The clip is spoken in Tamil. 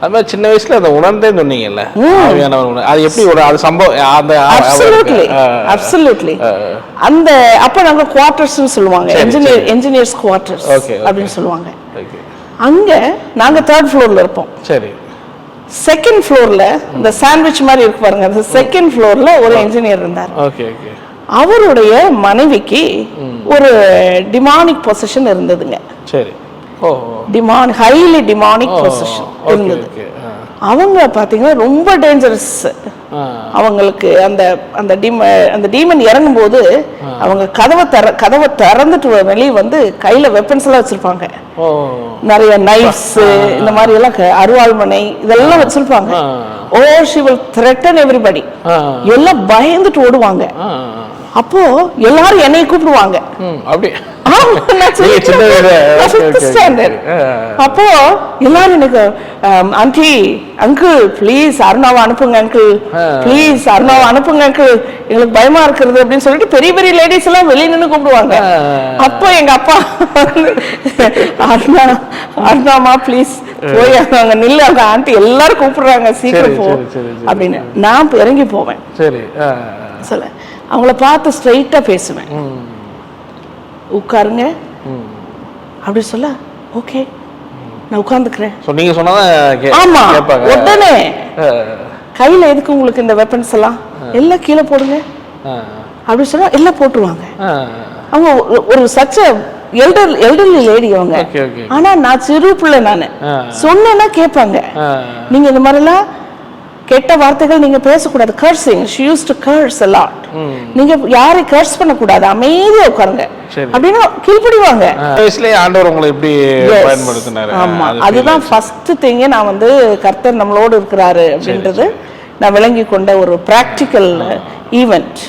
அது மாதிரி சின்ன வயசுல அந்த உணர்ந்தேன்னு சொன்னீங்கல்ல. அது எப்படி ஒரு அது சம்பவம் அந்த அப்சல்யூட்லி அப்சல்யூட்லி. அந்த அப்ப நாங்க குவார்டர்ஸ்னு சொல்லுவாங்க. என்ஜினியர். Engineers quarters. அப்படின்னு சொல்லுவாங்க. அங்க நாங்க தேர்ட் ஃப்ளோர்ல இருப்போம். சரி. செகண்ட் ஃப்ளோர்ல இந்த சாண்ட்விச் மாதிரி இருக்கு பாருங்க. அந்த செகண்ட் ஃப்ளோர்ல ஒரு என்ஜினியர் இருந்தார். ஓகே ஓகே அவருடைய மனைவிக்கு ஒரு டிமானிக் பொசிஷன் இருந்ததுங்க. சரி. டிமான் ஹைலி டிமானிக் பொசிஷன் இருந்தது. அவங்க பாத்தீங்கன்னா ரொம்ப டேஞ்சரஸ் அவங்களுக்கு அந்த அந்த டீம அந்த டீமன் இறங்கும்போது அவங்க கதவை திற கதவை திறந்துட்டு வெளியே வந்து கையில வெப்பன்ஸ் எல்லாம் வச்சிருப்பாங்க. நிறைய நைஃப்ஸ் இந்த மாதிரி எல்லாம் அருவாள்மனை இதெல்லாம் வச்சிருப்பாங்க. Oh she will threaten everybody எல்லாம் பயந்துட்டு ஓடுவாங்க. அப்போ எல்லாரும் என்னைய கூப்பிடுவாங்க. ம் அப்போ எல்லாரும் எனக்கு ஆண்டி அங்கிள் ப்ளீஸ் அருணாவை அனுப்புங்க அங்கிள். ப்ளீஸ் அருணாவை அனுப்புங்க அங்கிள் எங்களுக்கு பயமா இருக்கிறது அப்படின்னு சொல்லிட்டு பெரிய பெரிய லேடிஸ் எல்லாம் வெளிய நின்னு கூப்பிடுவாங்க. அப்போ எங்க அப்பா அருணா அருணாமா ப்ளீஸ் போய் அங்க நில்லு அந்த ஆண்டி எல்லாரும் கூப்பிடுறாங்க சீக்கிரம் போ. அப்படின்னு. நான் இறங்கி போவேன். சரி சொல்ல அவங்கள பார்த்து ஸ்ட்ரைட்டா பேசுவேன். உட்காருங்க. அப்படி சொல்ல ஓகே நான் உட்கார்ந்துக்கிறேன். ஸோ நீங்க சொன்னதான் கே ஆமா கேட்பாங்க. உடனே. கையில எதுக்கு உங்களுக்கு இந்த வெப்பன்ஸ் எல்லாம்? எல்லாம் கீழே போடுங்க. அப்படி சொன்னா எல்லாம் போட்டுருவாங்க. அவங்க ஒரு- சச்ச எல்டர் எல்டர்லி லேடி அவங்க. ஆனா நான் சிறு பிள்ளை நானு. சொன்னேன்னா கேட்பாங்க. நீங்க இந்த மாதிரிலாம் கெட்ட வார்த்தைகள் நீங்க பேசக்கூடாது. Cursing she use to curse lot. நீங்க யாரை கர்ஸ் பண்ணக்கூடாது. அமைதியா உட்காருங்க. அப்படின்னா கீழ்ப்படிவாங்க. ஆ. வயசுலயே ஆண்டவர் உங்களை எப்படி. பயன்படுத்தினாரு. ஆமா. அது அதுதான் ஃபர்ஸ்ட் திங்கே நான் வந்து கர்த்தர் நம்மளோடு இருக்கிறாரு அப்படின்றது நான் விளங்கி கொண்ட ஒரு பிராக்டிக்கல் ஈவெண்ட்